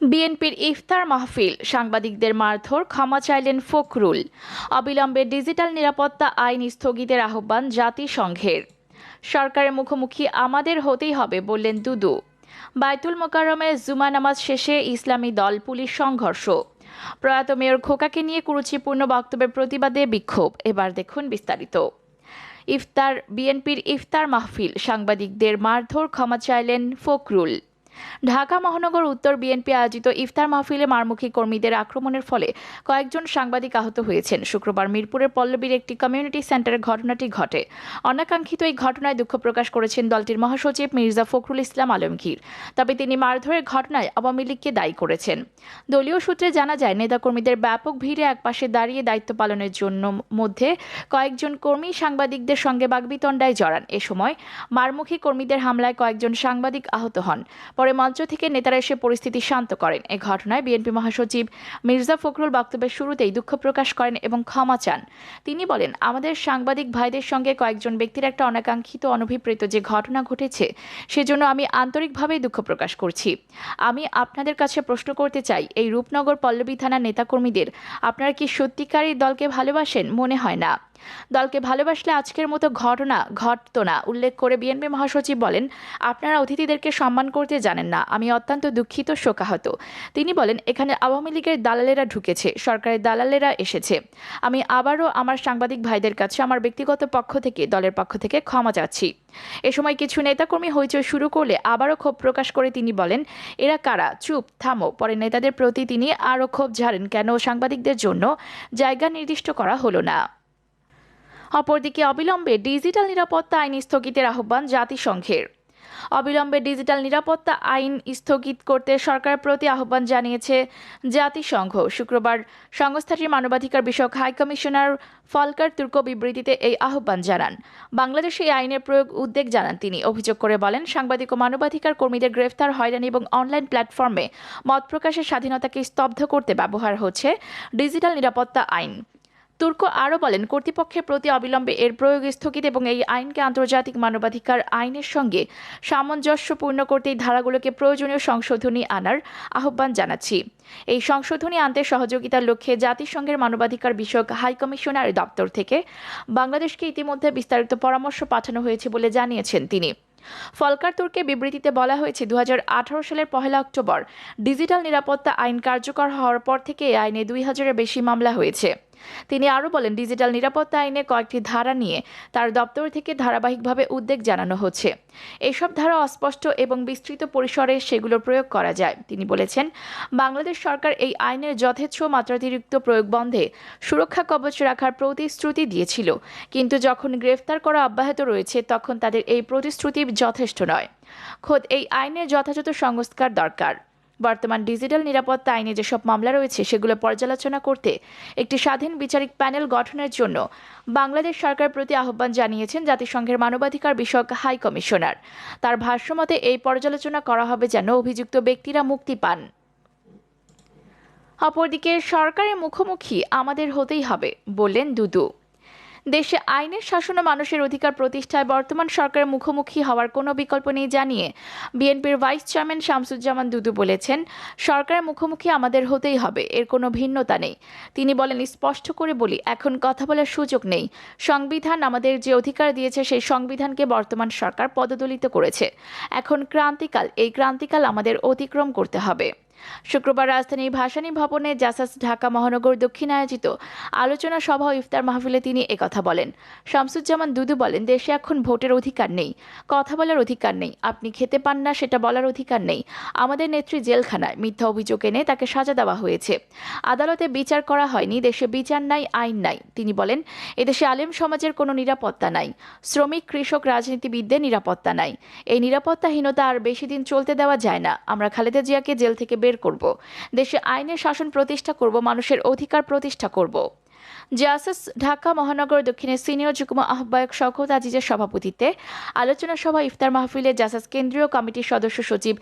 বিএনপির ইফতার মাহফিল, সাংবাদিকদের মারধর, ক্ষমা চাইলেন ফখরুল। অবিলম্বে ডিজিটাল নিরাপত্তা আইন স্থগিতের আহ্বান জাতিসংঘের। সরকারের মুখোমুখি আমাদের হতেই হবে বললেন দুদু। বাইতুল মোকাররমে জুমা নামাজ শেষে ইসলামী দল, পুলিশ সংঘর্ষ। প্রয়াত মেয়র খোকাকে নিয়ে কুরুচিপূর্ণ বক্তব্যের প্রতিবাদে বিক্ষোভ। এবার দেখুন বিস্তারিত। ইফতার, বিএনপির ইফতার মাহফিল, সাংবাদিকদের মারধর, ক্ষমা চাইলেন ফখরুল। ঢাকা মহানগর উত্তর বিএনপি আয়োজিত ইফতার মাহফিলে মারমুখী কর্মীদের আক্রমণের ফলে কয়েকজন সাংবাদিক আহত হয়েছেন। শুক্রবার মিরপুরের পল্লবীর একটি কমিউনিটি সেন্টারে ঘটনাটি ঘটে। অনাকাঙ্ক্ষিত এই ঘটনায় দুঃখ প্রকাশ করেছেন দলটির মহাসচিব মির্জা ফখরুল ইসলাম আলমগীর। তবে তিনি মারধরের ঘটনায় আওয়ামী লীগকে দায়ী করেছেন। দলীয় সূত্রে জানা যায়, নেতাকর্মীদের ব্যাপক ভিড়ে একপাশে দাঁড়িয়ে দায়িত্ব পালনের জন্য মধ্যে কয়েকজন কর্মী সাংবাদিকদের সঙ্গে বাগবিতণ্ডায় জড়ান। এ সময় মারমুখী কর্মীদের হামলায় কয়েকজন সাংবাদিক আহত হন। পরে মঞ্চ থেকে নেতারা এসে পরিস্থিতি শান্ত করেন। এ ঘটনায় বিএনপি মহাসচিব মির্জা ফখরুল বক্তব্যের শুরুতেই দুঃখ প্রকাশ করেন এবং ক্ষমা চান। তিনি বলেন, আমাদের সাংবাদিক ভাইদের সঙ্গে কয়েকজন ব্যক্তির একটা অনাকাঙ্ক্ষিত অনভিপ্রেত যে ঘটনা ঘটেছে, সেজন্য আমি আন্তরিকভাবেই দুঃখ প্রকাশ করছি। আমি আপনাদের কাছে প্রশ্ন করতে চাই, এই রূপনগর পল্লবী থানার নেতাকর্মীদের আপনারা কি সত্যিকারই দলকে ভালোবাসেন? মনে হয় না। দলকে ভালোবাসলে আজকের মতো ঘটনা ঘটতো না। উল্লেখ করে বিএনপি মহাসচিব বলেন, আপনারা অতিথিদেরকে সম্মান করতে জানেন না। আমি অত্যন্ত দুঃখিত, শোকাহত। তিনি বলেন, এখানে আওয়ামী লীগের দালালেরা ঢুকেছে, সরকারের দালালেরা এসেছে। আমি আবারও আমার সাংবাদিক ভাইদের কাছে, আমার ব্যক্তিগত পক্ষ থেকে, দলের পক্ষ থেকে ক্ষমা চাচ্ছি। এ সময় কিছু নেতাকর্মী হইচই শুরু করলে আবারও ক্ষোভ প্রকাশ করে তিনি বলেন, এরা কারা? চুপ, থামো। পরে নেতাদের প্রতি তিনি আরও ক্ষোভ ঝাড়েন, কেন সাংবাদিকদের জন্য জায়গা নির্দিষ্ট করা হলো না? অপরদিকে অবিলম্বে ডিজিটাল নিরাপত্তা আইন স্থগিতের আহ্বান জাতিসংঘের। অবিলম্বে ডিজিটাল নিরাপত্তা আইন স্থগিত করতে সরকারের প্রতি আহ্বান জানিয়েছে জাতিসংঘ। শুক্রবার সংস্থাটির মানবাধিকার বিষয়ক হাই কমিশনার ফলকার তুর্ক বিবৃতিতে এই আহ্বান জানান। বাংলাদেশে এই আইনের প্রয়োগ উদ্বেগ জানান তিনি। অভিযোগ করে বলেন, সাংবাদিক ও মানবাধিকার কর্মীদের গ্রেফতার, হয়রানি এবং অনলাইন প্ল্যাটফর্মে মত প্রকাশের স্বাধীনতাকে স্তব্ধ করতে ব্যবহার হচ্ছে ডিজিটাল নিরাপত্তা আইন। তুর্ক আরও বলেন, কর্তৃপক্ষের প্রতি অবিলম্বে এর প্রয়োগ স্থগিত এবং এই আইনকে আন্তর্জাতিক মানবাধিকার আইনের সঙ্গে সামঞ্জস্যপূর্ণ করতে এই ধারাগুলোকে প্রয়োজনীয় সংশোধনী আনার আহ্বান জানাচ্ছি। এই সংশোধনী আনতে সহযোগিতার লক্ষ্যে জাতিসংঘের মানবাধিকার বিষয়ক হাই কমিশনার দপ্তর থেকে বাংলাদেশকে ইতিমধ্যে বিস্তারিত পরামর্শ পাঠানো হয়েছে বলে জানিয়েছেন তিনি। ফলকার তুর্কে বিবৃতিতে বলা হয়েছে দু হাজার আঠারো সালের পহেলা অক্টোবর ডিজিটাল নিরাপত্তা আইন কার্যকর হওয়ার পর থেকে এই আইনে দুই হাজারের বেশি মামলা হয়েছে। তিনি আরও বলেন, ডিজিটাল নিরাপত্তা আইনে কয়েকটি ধারা নিয়ে তার দপ্তর থেকে ধারাবাহিকভাবে উদ্বেগ জানানো হচ্ছে। এসব ধারা অস্পষ্ট এবং বিস্তৃত পরিসরে সেগুলো প্রয়োগ করা যায়। তিনি বলেছেন, বাংলাদেশ সরকার এই আইনের যথেচ্ছ মাত্রাতিরিক্ত প্রয়োগ বন্ধে সুরক্ষা কবচ রাখার প্রতিশ্রুতি দিয়েছিল। কিন্তু যখন গ্রেফতার করা অব্যাহত রয়েছে, তখন তাদের এই প্রতিশ্রুতি যথেষ্ট নয়। খোদ, এই আইনের যথাযথ সংস্কার দরকার। বর্তমান ডিজিটাল নিরাপত্তা আইনে যেসব মামলা রয়েছে, সেগুলো পর্যালোচনা করতে একটি স্বাধীন বিচারিক প্যানেল গঠনের জন্য বাংলাদেশ সরকার প্রতি আহ্বান জানিয়েছেন জাতিসংঘের মানবাধিকার বিষয়ক হাই কমিশনার। তার ভাষ্যমতে, এই পর্যালোচনা করা হবে যেন অভিযুক্ত ব্যক্তিরা মুক্তি পান। অপরদিকে, সরকারের মুখোমুখি আমাদের হতেই হবে, বললেন দুদু। দেশে আইনের শাসন ও মানুষের অধিকার প্রতিষ্ঠায় বর্তমান সরকারের মুখোমুখি হওয়ার কোনো বিকল্প নেই জানিয়ে বিএনপির ভাইস চেয়ারম্যান শামসুজ্জামান দুদু বলেছেন, সরকারের মুখোমুখি আমাদের হতেই হবে, এর কোনো ভিন্নতা নেই। তিনি বলেন, স্পষ্ট করে বলি, এখন কথা বলার সুযোগ নেই। সংবিধান আমাদের যে অধিকার দিয়েছে, সেই সংবিধানকে বর্তমান সরকার পদদলিত করেছে। এখন ক্রান্তিকাল, এই ক্রান্তিকাল আমাদের অতিক্রম করতে হবে। শুক্রবার রাজধানীর ভাসানী ভবনে জাসাস ঢাকা মহানগর দক্ষিণ আয়োজিত আলোচনা সভা ইফতার মাহফিলে তিনি একথা বলেন। শামসুজ্জামান দুদু বলেন, দেশে এখন ভোটের অধিকার নেই, কথা বলার অধিকার নেই, আপনি খেতে পান না, সেটা বলার অধিকার নেই। আমাদের নেত্রী জেলখানায় মিথ্যা অভিযোগ এনে তাকে সাজা দেওয়া হয়েছে। আদালতে বিচার করা হয়নি, দেশে বিচার নাই, আইন নাই। তিনি বলেন, এদেশে আলেম সমাজের কোনো নিরাপত্তা নাই, শ্রমিক, কৃষক, রাজনীতিবিদদের নিরাপত্তা নাই। এই নিরাপত্তাহীনতা আর বেশি দিন চলতে দেওয়া যায় না। আমরা খালেদা জিয়াকে জেল থেকে বের করব। দেশে আইনের শাসন প্রতিষ্ঠা করব, মানুষের অধিকার প্রতিষ্ঠা করব। জাসাস ঢাকা মহানগর দক্ষিণের সিনিয়র যুগ্ম আহ্বায়ক শওকত আজিজের সভাপতিত্বে আলোচনা সভা ইফতার মাহফিলে জাসাস কেন্দ্রীয় কমিটির সদস্য সচিব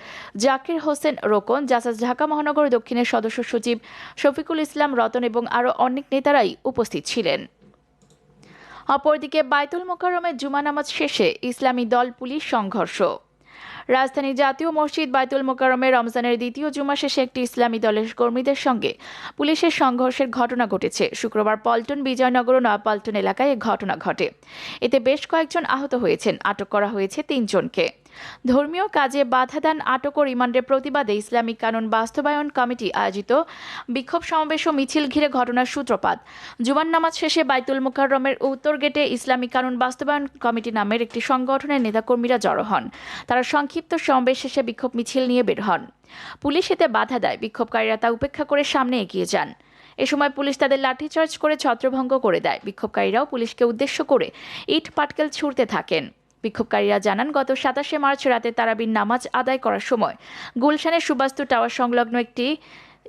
জাকির হোসেন রোকন, জাসাস ঢাকা মহানগর দক্ষিণের সদস্য সচিব শফিকুল ইসলাম রতন এবং আরও অনেক নেতারাই উপস্থিত ছিলেন। অপরদিকে বাইতুল মোকাররমের জুমা নামাজ শেষে ইসলামী দল পুলিশ সংঘর্ষ। রাজধানীর জাতীয় মসজিদ বাইতুল মোকারমে রমজানের দ্বিতীয় জুমা শেষে একটি ইসলামী দলের কর্মীদের সঙ্গে পুলিশের সংঘর্ষের ঘটনা ঘটেছে। শুক্রবার পল্টন বিজয়নগর ও নয়াপল্টন এলাকায় এ ঘটনা ঘটে। এতে বেশ কয়েকজন আহত হয়েছেন। আটক করা হয়েছে তিনজনকে। ধর্মীয় কাজে বাধা দান আটক ও রিমান্ডের প্রতিবাদে ইসলামিক কানুন বাস্তবায়ন কমিটি আয়োজিত বিক্ষোভ সমাবেশ ও মিছিল ঘিরে ঘটনার সূত্রপাত। জুমার নামাজ শেষে বাইতুল মুকাররমের উত্তর গেটে ইসলামিক কানুন বাস্তবায়ন কমিটি নামের একটি সংগঠনের নেতাকর্মীরা জড়ো হন। তারা সংক্ষিপ্ত সমাবেশ শেষে বিক্ষোভ মিছিল নিয়ে বের হন। পুলিশ এতে বাধা দেয়। বিক্ষোভকারীরা তা উপেক্ষা করে সামনে এগিয়ে যান। এ সময় পুলিশ তাদের লাঠিচার্জ করে ছত্রভঙ্গ করে দেয়। বিক্ষোভকারীরাও পুলিশকে উদ্দেশ্য করে ইট পাটকেল ছুড়তে থাকেন। বিক্ষোভকারীরা জানান, গত সাতাশে মার্চ রাতে তারাবির নামাজ আদায় করার সময় গুলশানের সুবাস্তু টাওয়ার সংলগ্ন একটি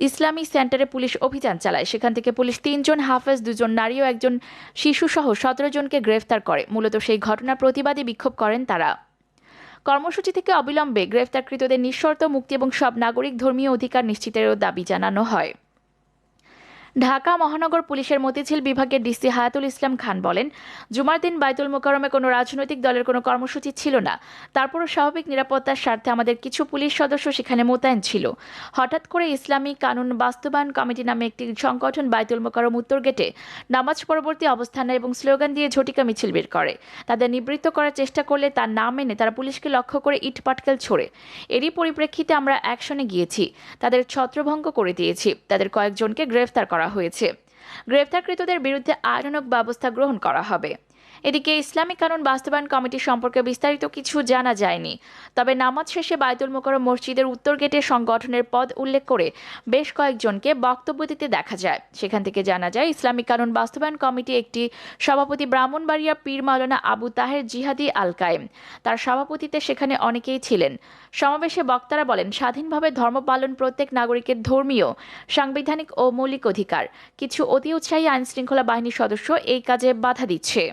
ইসলামী সেন্টারে পুলিশ অভিযান চালায়। সেখান থেকে পুলিশ তিনজন, হাফেজ দুজন, নারী ও একজন শিশুসহ সতেরো জনকে গ্রেফতার করে। মূলত সেই ঘটনার প্রতিবাদে বিক্ষোভ করেন তারা। কর্মসূচি থেকে অবিলম্বে গ্রেফতারকৃতদের নিঃশর্ত মুক্তি এবং সব নাগরিক ধর্মীয় অধিকার নিশ্চিতেরও দাবি জানানো হয়। ঢাকা মহানগর পুলিশের মতিঝিল বিভাগের ডিসি হায়াতুল ইসলাম খান বলেন, জুমার দিন বাইতুল মোকারমে কোনো রাজনৈতিক দলের কোনো কর্মসূচি ছিল না। তারপরও স্বাভাবিক নিরাপত্তার স্বার্থে আমাদের কিছু পুলিশ সদস্য সেখানে মোতায়েন ছিল। হঠাৎ করে ইসলামী কানুন বাস্তবায়ন কমিটি নামে একটি সংগঠন বাইতুল মোকারম উত্তর গেটে নামাজ পরবর্তী অবস্থানে এবং স্লোগান দিয়ে ঝটিকা মিছিল বের করে। তাদের নিবৃত্ত করার চেষ্টা করলে তার না মেনে তারা পুলিশকে লক্ষ্য করে ইট পাটকেল ছোড়ে। এরই পরিপ্রেক্ষিতে আমরা অ্যাকশনে গিয়েছি। তাদের ছত্রভঙ্গ করে দিয়েছি। তাদের কয়েকজনকে গ্রেফতার করা হয়েছে। গ্রেফতারকৃতদের বিরুদ্ধে আইনানক ব্যবস্থা গ্রহণ করা হবে। এদিকে ইসলামিক কানুন বাস্তবায়ন কমিটি সম্পর্কে বিস্তারিত কিছু জানা যায়নি। তবে নামাজ শেষে বায়তুল মোকরম মসজিদের উত্তর গেটে সংগঠনের পদ উল্লেখ করে বেশ কয়েকজনকে বক্তব্য দিতে দেখা যায়। সেখান থেকে জানা যায়, ইসলামিক কানুন বাস্তবায়ন কমিটি একটি সভাপতি ব্রাহ্মণবাড়িয়া পীর মাওলানা আবু তাহের জিহাদি আল কায়েম তার সভাপতিতে সেখানে অনেকেই ছিলেন। সমাবেশে বক্তারা বলেন, স্বাধীনভাবে ধর্ম পালন প্রত্যেক নাগরিকের ধর্মীয়, সাংবিধানিক ও মৌলিক অধিকার। কিছু অতি উৎসাহী আইনশৃঙ্খলা বাহিনীর সদস্য এই কাজে বাধা দিচ্ছে।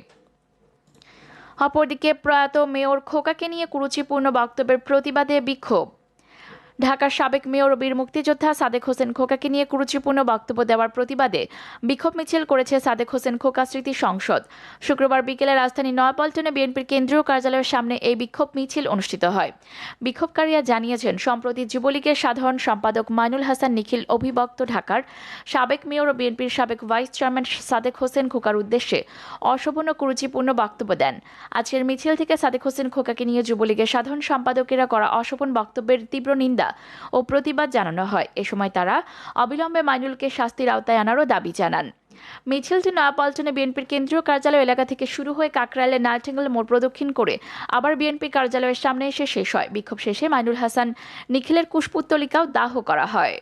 অপরদিকে প্রয়াত মেয়র খোকাকে নিয়ে কুরুচিপূর্ণ বক্তব্যের প্রতিবাদে বিক্ষোভ। ঢাকার সাবেক মেয়র ও বীর মুক্তিযোদ্ধা সাদেক হোসেন খোকাকে নিয়ে কুরুচিপূর্ণ বক্তব্য দেওয়ার প্রতিবাদে বিক্ষোভ মিছিল করেছে সাদেক হোসেন খোকা স্মৃতি সংসদ। শুক্রবার বিকেলে রাজধানী নয়াপল্টনে বিএনপির কেন্দ্রীয় কার্যালয়ের সামনে এই বিক্ষোভ মিছিল অনুষ্ঠিত হয়। বিক্ষোভকারীরা জানিয়েছেন, সম্প্রতি যুবলীগের সাধারণ সম্পাদক মাইনুল হাসান নিখিল অভিভক্ত ঢাকার সাবেক মেয়র ও বিএনপির সাবেক ভাইস চেয়ারম্যান সাদেক হোসেন খোকার উদ্দেশ্যে অশোভন কুরুচিপূর্ণ বক্তব্য দেন। আজকের মিছিল থেকে সাদেক হোসেন খোকাকে নিয়ে যুবলীগের সাধারণ সম্পাদকেরা করা অশোভন বক্তব্যের তীব্র নিন্দা ও প্রতিবাদ জানানো হয়। এ সময় তারা অবিলম্বে মাইনুলকে শাস্তির আওতায় আনারও দাবি জানান। মিছিলটি নয়াপল্টনে বিএনপির কেন্দ্রীয় কার্যালয় এলাকা থেকে শুরু হয়ে কাকরাইলে নালটেঙ্গল মোড় প্রদক্ষিণ করে আবার বিএনপি কার্যালয়ের সামনে এসে শেষ হয়। বিক্ষোভ শেষে মাইনুল হাসান নিখিলের কুশপুত্তলিকাও দাহ করা হয়।